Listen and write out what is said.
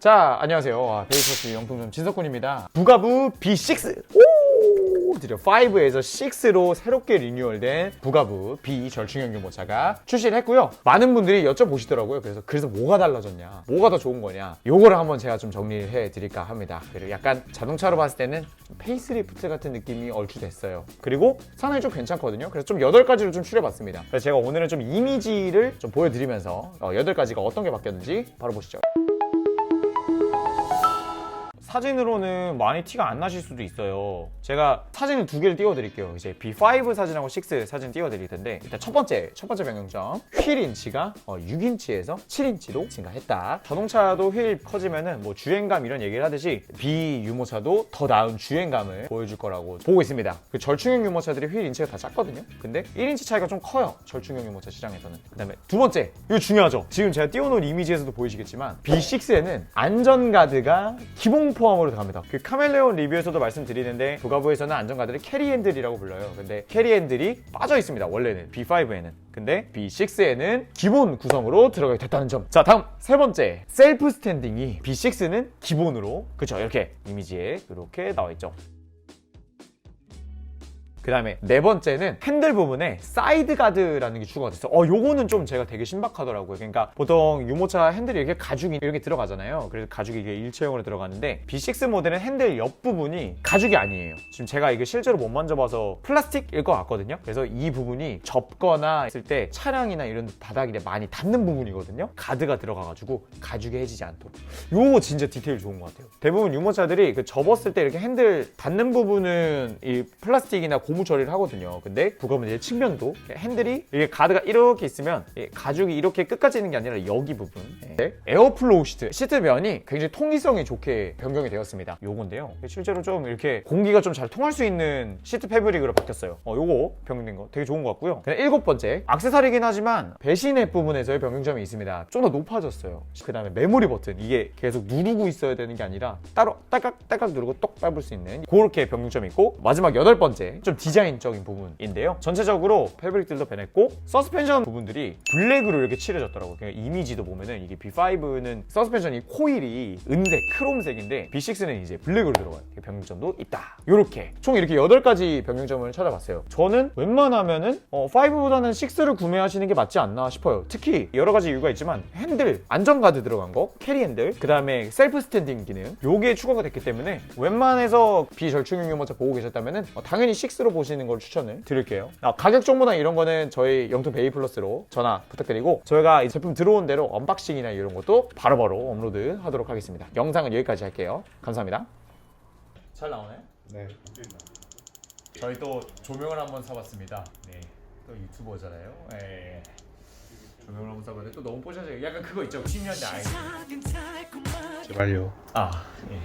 자, 안녕하세요. 아, 베이커스 영통점 진석훈입니다. 부가부 B6! 오! 드디어 5에서 6로 새롭게 리뉴얼된 부가부 B 절충형 유모차가 출시를 했고요. 많은 분들이 여쭤보시더라고요. 그래서 그래서 뭐가 달라졌냐? 뭐가 더 좋은 거냐? 요거를 한번 제가 좀 정리를 해 드릴까 합니다. 그리고 약간 자동차로 봤을 때는 좀 페이스리프트 같은 느낌이 얼추 됐어요. 그리고 상당히 좀 괜찮거든요. 그래서 좀 8가지로 좀 추려봤습니다. 그래서 제가 오늘은 좀 이미지를 좀 보여드리면서 어, 8가지가 어떤 게 바뀌었는지 바로 보시죠. 사진으로는 많이 티가 안 나실 수도 있어요. 제가 사진을 두 개를 띄워드릴게요. 이제 B5 사진하고 6 사진 띄워드릴 텐데 일단 첫 번째 첫 번째 변경점 휠 인치가 6인치에서 7인치로 증가했다. 자동차도 휠 커지면은 뭐 주행감 이런 얘기를 하듯이 B 유모차도 더 나은 주행감을 보여줄 거라고 보고 있습니다. 그 절충형 유모차들이 휠 인치가 다 작거든요. 근데 1인치 차이가 좀 커요. 절충형 유모차 시장에서는. 그 다음에 두 번째 이거 중요하죠. 지금 제가 띄워놓은 이미지에서도 보이시겠지만 B6에는 안전가드가 기본 포함으로 들어갑니다. 그 카멜레온 리뷰에서도 말씀드리는데 부가부에서는 안전가드를 캐리핸들이라고 불러요. 근데 캐리핸들이 빠져 있습니다. 원래는 B5에는. 근데 B6에는 기본 구성으로 들어가게 됐다는 점. 자, 다음 세 번째 셀프 스탠딩이 B6는 기본으로 그쵸 이렇게 이미지에 이렇게 나와 있죠. 그 다음에 네 번째는 핸들 부분에 사이드 가드라는 게 추가가 됐어요. 어, 요거는 좀 제가 되게 신박하더라고요. 그러니까 보통 유모차 핸들이 이렇게 가죽이 이렇게 들어가잖아요. 그래서 가죽이 이게 일체형으로 들어가는데 B6 모델은 핸들 옆부분이 가죽이 아니에요. 지금 제가 이게 실제로 못 만져봐서 플라스틱일 것 같거든요. 그래서 이 부분이 접거나 했을 때 차량이나 이런 바닥에 많이 닿는 부분이거든요. 가드가 들어가가지고 가죽이 해지지 않도록. 요거 진짜 디테일 좋은 것 같아요. 대부분 유모차들이 그 접었을 때 이렇게 핸들 닿는 부분은 이 플라스틱이나 고무 처리를 하거든요. 근데 부가은 이제 측면도 핸들이 이게 가드가 이렇게 있으면 이 가죽이 이렇게 끝까지 있는 게 아니라 여기 부분. 네. 에어플로우 시트 시트면이 굉장히 통기성이 좋게 변경이 되었습니다. 요건데요. 실제로 좀 이렇게 공기가 좀 잘 통할 수 있는 시트 패브릭으로 바뀌었어요. 어, 요거 변경된 거 되게 좋은 것 같고요. 일곱 번째 악세사리긴 하지만 배신의 부분에서의 변경점이 있습니다. 좀 더 높아졌어요. 그 다음에 메모리 버튼 이게 계속 누르고 있어야 되는 게 아니라 따로 딸깍 딸깍 누르고 똑 밟을 수 있는 그렇게 변경점이 있고 마지막 여덟 번째 좀 디자인적인 부분인데요. 전체적으로 패브릭들도 변했고 서스펜션 부분들이 블랙으로 이렇게 칠해졌더라고요. 그러니까 이미지도 보면은 이게 B5는 서스펜션이 코일이 은색, 크롬색인데 B6는 이제 블랙으로 들어가요. 이렇게 변경점도 있다. 요렇게 총 이렇게 여덟 가지 변경점을 찾아봤어요. 저는 웬만하면은 어, 5보다는 6를 구매하시는 게 맞지 않나 싶어요. 특히 여러 가지 이유가 있지만 핸들, 안전가드 들어간 거, 캐리 핸들, 그 다음에 셀프 스탠딩 기능 요게 추가가 됐기 때문에 웬만해서 비절충형 유모차 보고 계셨다면은 어, 당연히 6로 보시는 걸 추천을 드릴게요. 아, 가격 정보나 이런 거는 저희 영통 베이 플러스로 전화 부탁드리고 저희가 이 제품 들어온 대로 언박싱이나 이런 것도 바로바로 업로드 하도록 하겠습니다. 영상은 여기까지 할게요. 감사합니다. 잘 나오네. 네. 저희 또 조명을 한번 사봤습니다. 네. 또 유튜버잖아요. 예. 조명을 한번 사봤는데 또 너무 뽀샤져요. 약간 그거 있죠. 90년대 아이. 제발요. 아, 예.